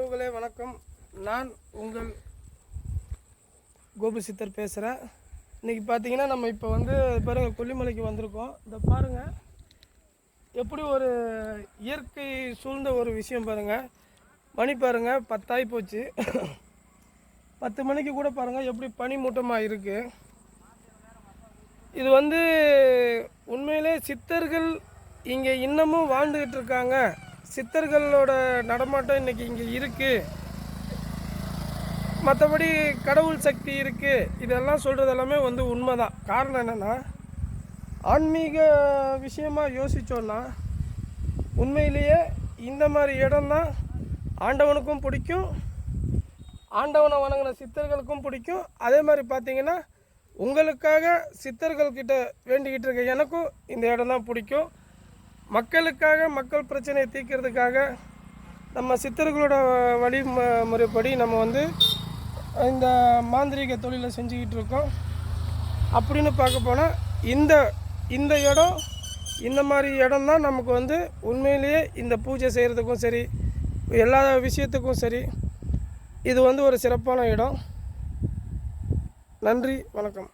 உறவுகளே வணக்கம். நான் உங்கள் கோபு சித்தர் பேசுகிறேன் இன்றைக்கி பார்த்தீங்கன்னா நம்ம இப்போ வந்து பாருங்கள் கொல்லிமலைக்கு வந்திருக்கோம். இந்த பாருங்கள் எப்படி ஒரு இயற்கை சூழ்ந்த ஒரு விஷயம் பாருங்கள் மணி பாருங்கள் பத்தாகி போச்சு. பத்து மணிக்கு கூட பாருங்கள் எப்படி பனி மூட்டமாக இருக்குது இது வந்து உண்மையிலே சித்தர்கள் இங்கே இன்னமும் வாழ்ந்துக்கிட்டு இருக்காங்க. சித்தர்களோட நடமாட்டம் இன்னைக்கு இங்கே இருக்குது மற்றபடி கடவுள் சக்தி இருக்குது இதெல்லாம் சொல்கிறது எல்லாமே வந்து உண்மைதான். காரணம் என்னென்னா ஆன்மீக விஷயமா யோசித்தோன்னா உண்மையிலேயே இந்த மாதிரி இடம்தான் ஆண்டவனுக்கும் பிடிக்கும். ஆண்டவனை வணங்கின சித்தர்களுக்கும் பிடிக்கும். அதே மாதிரி பார்த்தீங்கன்னா உங்களுக்காக சித்தர்கள்கிட்ட வேண்டிக்கிட்டு இருக்க எனக்கும் இந்த இடம் தான் பிடிக்கும். மக்களுக்காக மக்கள் பிரச்சனையை தீர்க்கிறதுக்காக நம்ம சித்தர்களோட வழிமுறைப்படி நம்ம வந்து இந்த மாந்திரீக தொழிலை செஞ்சுக்கிட்டு இருக்கோம். அப்படின்னு பார்க்க போனால் இந்த இந்த இடம் இந்த மாதிரி இடம் தான் நமக்கு வந்து உண்மையிலேயே இந்த பூஜை செய்கிறதுக்கும் சரி எல்லா விஷயத்துக்கும் சரி இது வந்து ஒரு சிறப்பான இடம். நன்றி வணக்கம்.